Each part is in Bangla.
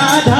राधा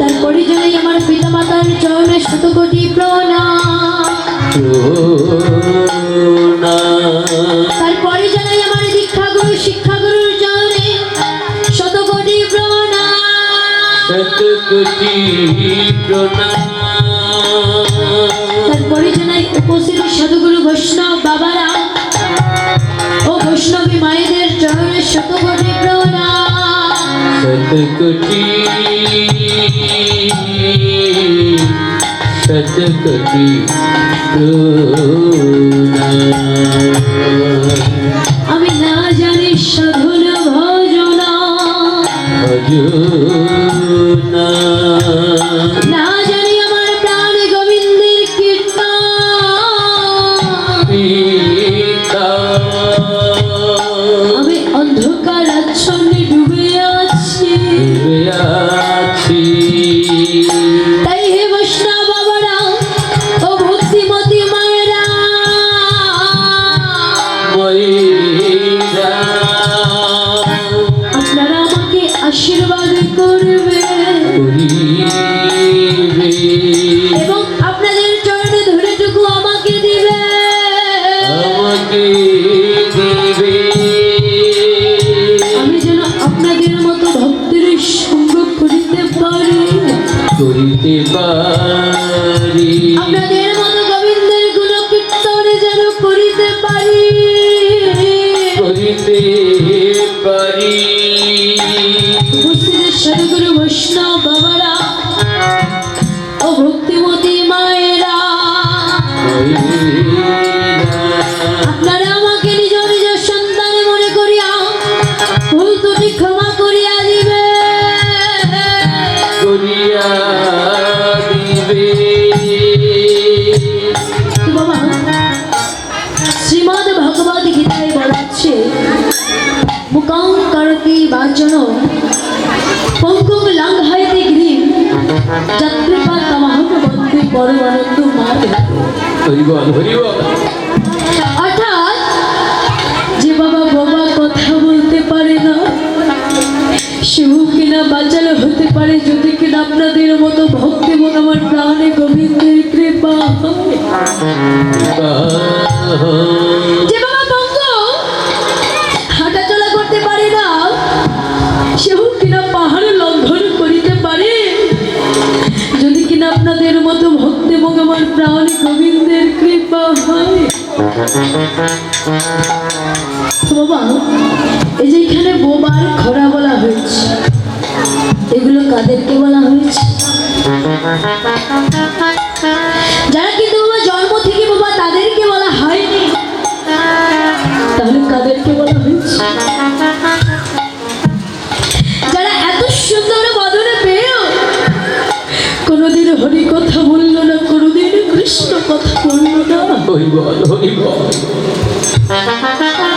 তারপরে জানাই আমার পিতা মাতার চরণে শতকোটি প্রণাম। প্রণাম তারপরে জানাই আমার দীক্ষাগুরু শিক্ষাগুরুর চরণে শতকোটি প্রণাম। শত কোটি প্রণাম। তারপরে জানাই উপস্থিত সাধুগুরু বৈষ্ণব বাবারা ও বৈষ্ণবী মায়েদের চরণে শতকোটি প্রণাম। শত কোটি শত কোটি প্রণাম আমি না জানি সাধন ভজনা। ভজনা করতি বাচন পঙ্কুং লাঙ্ঘায়তে গিরিম যাত্রীপা পরমানন্দ মাধব হরিবল হরিবল। অর্থাৎ যে বাবা বাবা কথা বলতে পারে না সেও কিনা বাচাল হতে পারে যদি কিনা আপনাদের মতো ভক্তি এবং আমার প্রাণে গোবিন্দের কৃপা এই যে এখানে বোবার বলা হয়েছে এগুলো কাদেরকে বলা হয়েছে? যারা কিন্তু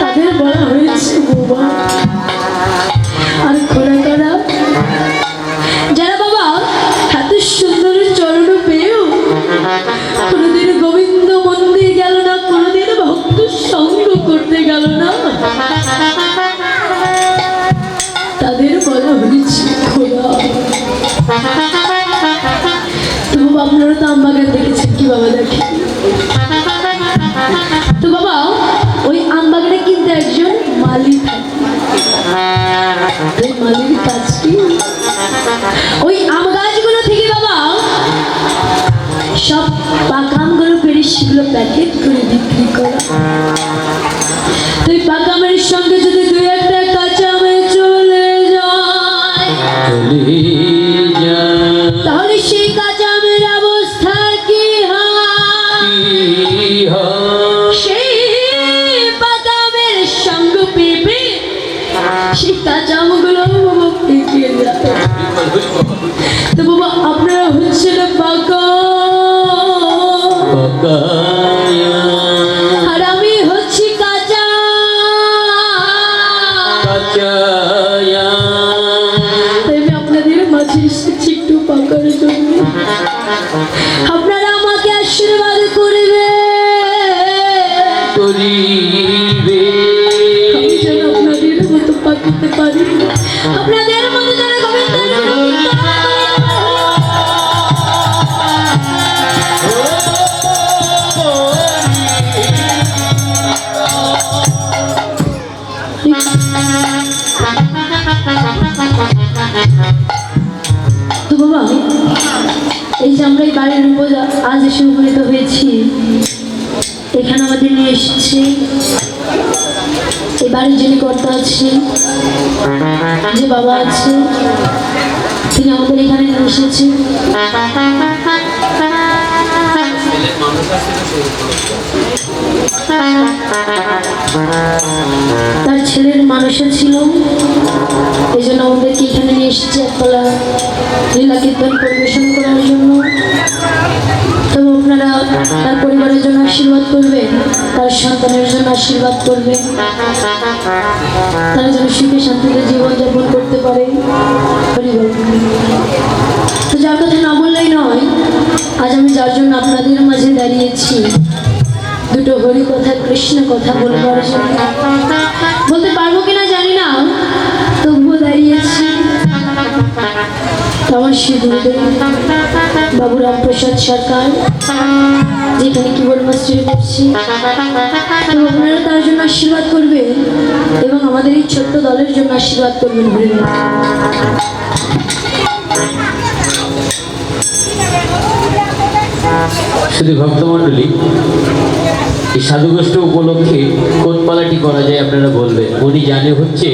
তাদের বলা হয়েছে আর যারা বাবা এত সুন্দর চরণ পেয়েও কোনোদিন গোবিন্দ মন্দির গেল না কোনোদিন ভক্ত সঙ্গ করতে গেল না তাদের বলা হয়েছে খোলা তো আপনারা তো আমবাগান একজন মালিক ওই মালিক কাজ কি ওই আম গাছগুলো থেকে বাবা, সব পাকা আমগুলো পেরে সেগুলো প্যাকেট করে বিক্রি করা। তো বাবা, এই যে আমরা এই বাড়ির উপর আজ এসে উপনীত হয়েছি, এখানে আমাদের নিয়ে এসেছি। এই বাড়ির যিনি কর্তা আছে যে বাবা আছে তিনি আমাদের এখানে নিয়ে এসেছে তার ছেলের মানুষও ছিল। এই জন্য আমাদেরকে এখানে নিয়ে এসেছে একতলা লীলা কীর্তন পরিবেশন করার জন্য? আপনারা তার পরিবারের জন্য আশীর্বাদ করবেন, তার সন্তানের জন্য আশীর্বাদ করবেন। তারা যেন সুখে শান্তিতে জীবনযাপন করতে পারে। তো যার কথা না বললেই নয়, আজ আমি যার জন্য আপনাদের মাঝে দাঁড়িয়েছি, দুটো হরি কথা, কৃষ্ণ কথা বলবার জন্য। বলতে পারব কিনা জানি না, তবুও দাঁড়িয়েছি। আমার শ্রী গুরুদেব বাবুরাম প্রসাদ সরকার, যেখানে মাস্টারি করছি? তো আপনারা তার জন্য আশীর্বাদ করবেন এবং আমাদের এই ছোট্ট দলের জন্য আশীর্বাদ করবেন শুধু ভক্তমণ্ডলী, এই সাধুগোষ্ঠ উপলক্ষে কোন পালাটি করা যায় আপনারা বলবেন। উনি জানে হচ্ছে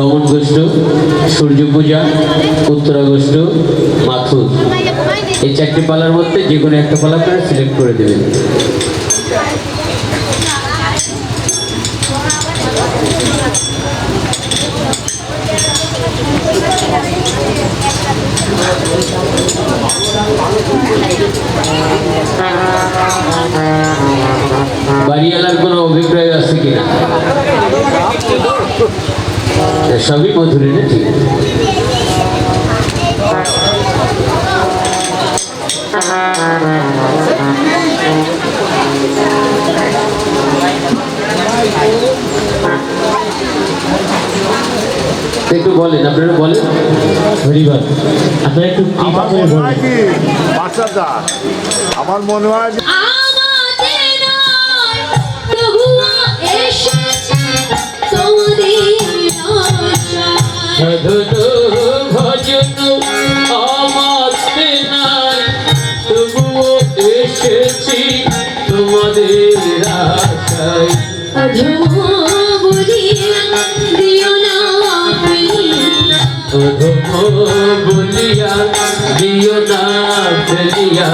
গমন গোষ্ঠ সূর্য পূজা উত্তরা গোষ্ঠ মাথুর। এই চারটি পালার মধ্যে যে কোনো একটা পালা আপনারা সিলেক্ট করে দেবেন। বাড়িওয়ালার কোনো অভিপ্রায় আছে কিনা? সবই মধুরী না ঠিক। একটু বলেন আপনারা বলেন। হরিবার আপনারা একটু আমার মনে হয় কি আমার মনে হয় ধুলো ভজন আমাতে নাই তবুও এসেছি তোমাদের আশায়। বলিয়া দিও না ফেলিয়া।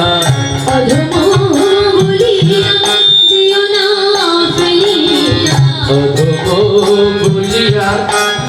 বলিয়া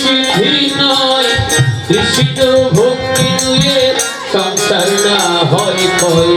সিদ্ধি নয়। কৃষ্ণ ভক্তি নয় সংসার না হয় মহোদ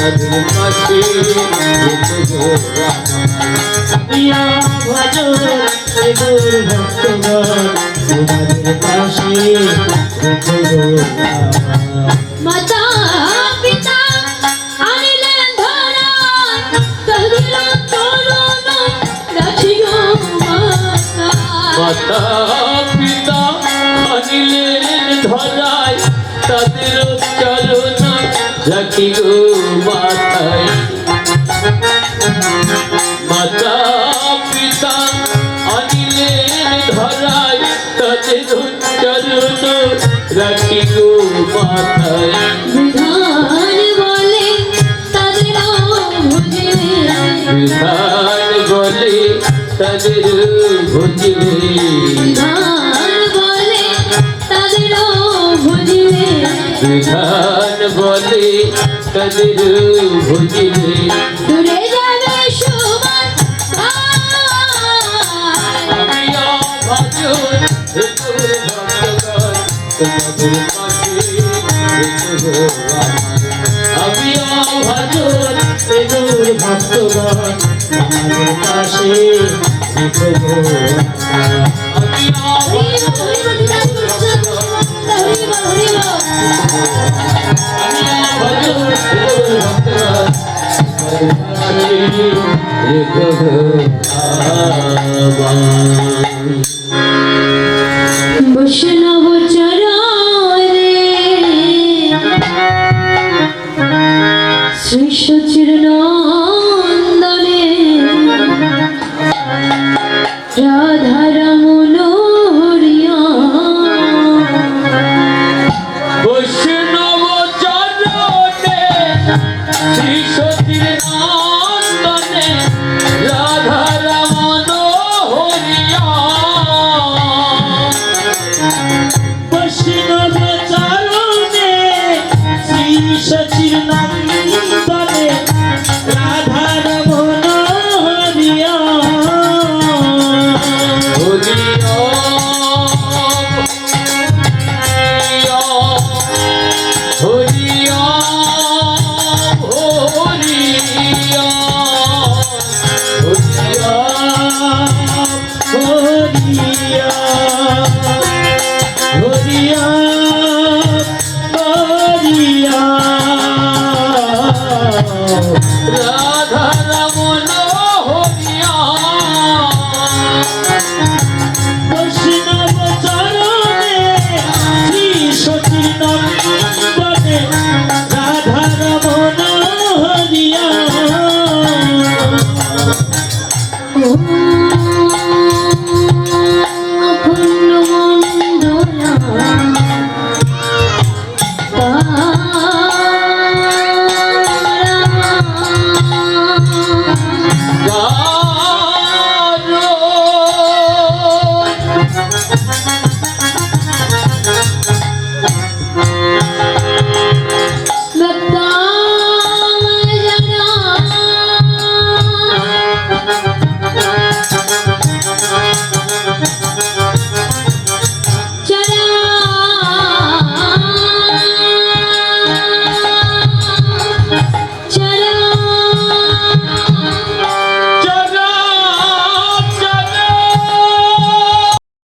মধুমতি পিয়া ভজো গুরু ভক্তগণ তোমাদের পাশে মাতা পিতা আনিলেন ধরা তহিরা করুণা রাখিও মাতা পিতা আনিলেন ধরায়, তাদের চরণা রাখিও মাতা পিতা আনিলেন ধরায় তাদের চলন রাখি গো মাথায়। বিধান বলে তাদের বিধান বলে তাদের ভুজবে বিধান বলে তাদের ভুজবে আমি অভাজন প্রেমুর ভক্তগণ আমার পাশে আমি অভাজন প্রেমুর ভক্তগণ you know